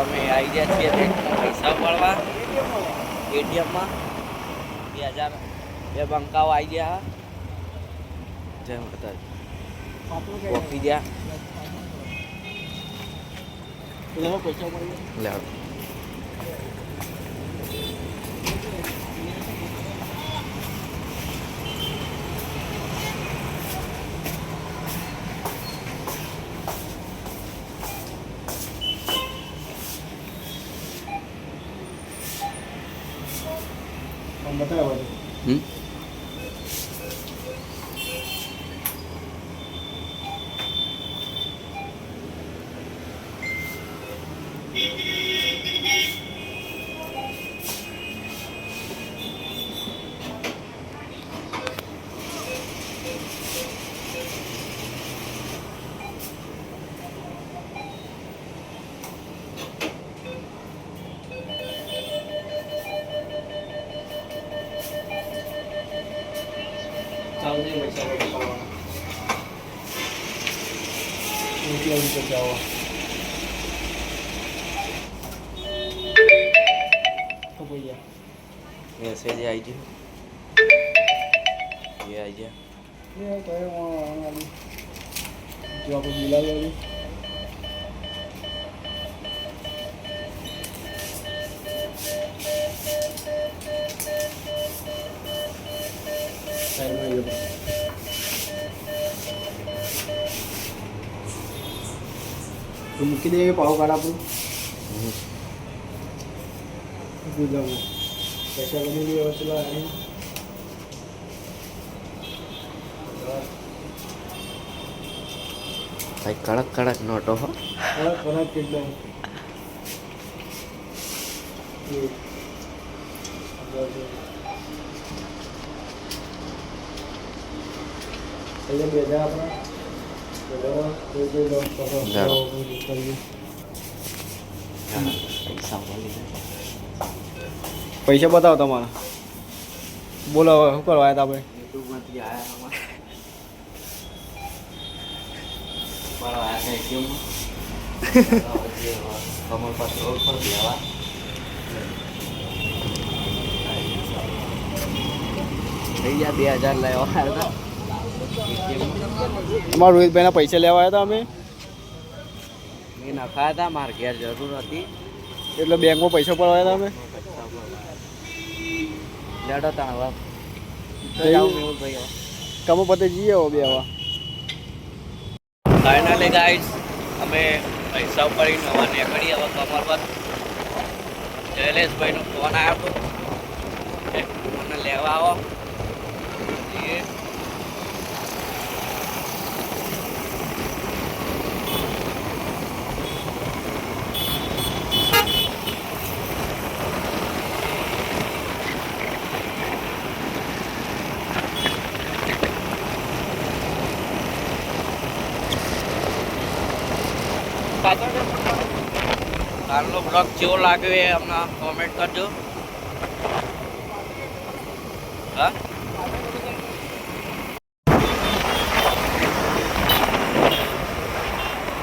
અમે આવી ગયા છીએ બેંકમાં પૈસા ઉપાડવા એટીએમમાં. બે હજાર. બે બંકાઓ આવી ગયા જય માતાજી. પહોંચી ગયા. લે 带去。嗯。નહીં રૂપિયા જાઓ તો પૈસા મેસેજ આવી ગયો એ આવી ગયા એ તો એ વાળી જો આપણે બોલાવી તો મૂકી દે પાવ કાર્ડ આપણું. ગુજામાં પૈસા બની ગયો અહીં ભાઈ કડક કડક નોટો હો. ખરાબ કેટલા અહીંયા બે હજાર આપણા. Dạ. dạ vậy sẽ bắt đầu tao mà bố lâu không có loại tao bây Kamu pas dulu kan dia lah. Iya dia jalan lewat. અમારા રોહિતભાઈના પૈસા લેવા આવ્યા હતા અમે. એ નખાયા હતા મારે ઘેર જરૂર હતી. એટલે બેંકમાં પૈસા પડવા હતા અમે. લેડો તા હવે તો જઈ- જાઉં મેહુલ ભાઈ હવે કમો પતે જઈએ હવે બે આવા ફાઇનલી ગાઈસ અમે પૈસા ઉપાડી નવા નીકળી હવે કમર પર. શૈલેષભાઈનો ફોન આવ્યો હતો લેવા આવો જઈએ. કાલનો બ્લોગ કેવો લાગ્યો એ અમને કોમેન્ટ કરજો હા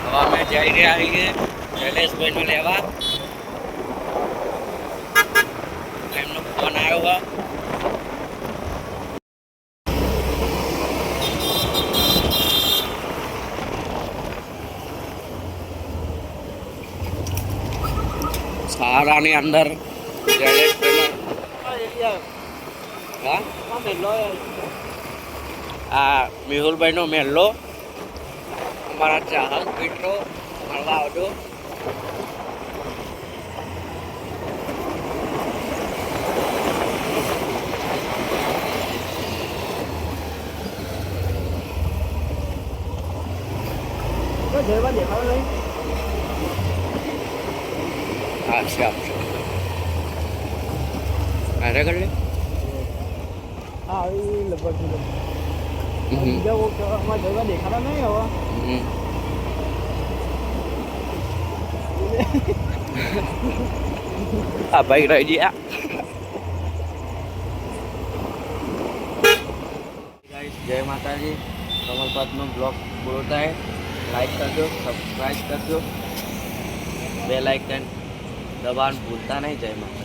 હવે અમે જઈ રહ્યા છીએ શૈલેષભાઈને લેવા એમનો ફોન આવ્યો હોય અંદર આ મેહુલભાઈનો મહેલો અમારા ચાહક મિત્રો મળવા આવજો. જયવા દેખાવ નહીં. આવશે આવશે અરે મારા લે? હા આવી લગભગ. બીજા અમારા જયવા નહીં હવે. આ ભાઈ રહી ગયા જય માતાજી. કમલપાતનો બ્લોગ પૂરો થાય. લાઈક કરજો સબસ્ક્રાઈબ કરજો. બે લાઈક દબાણ ભૂલતા નહીં જય માતા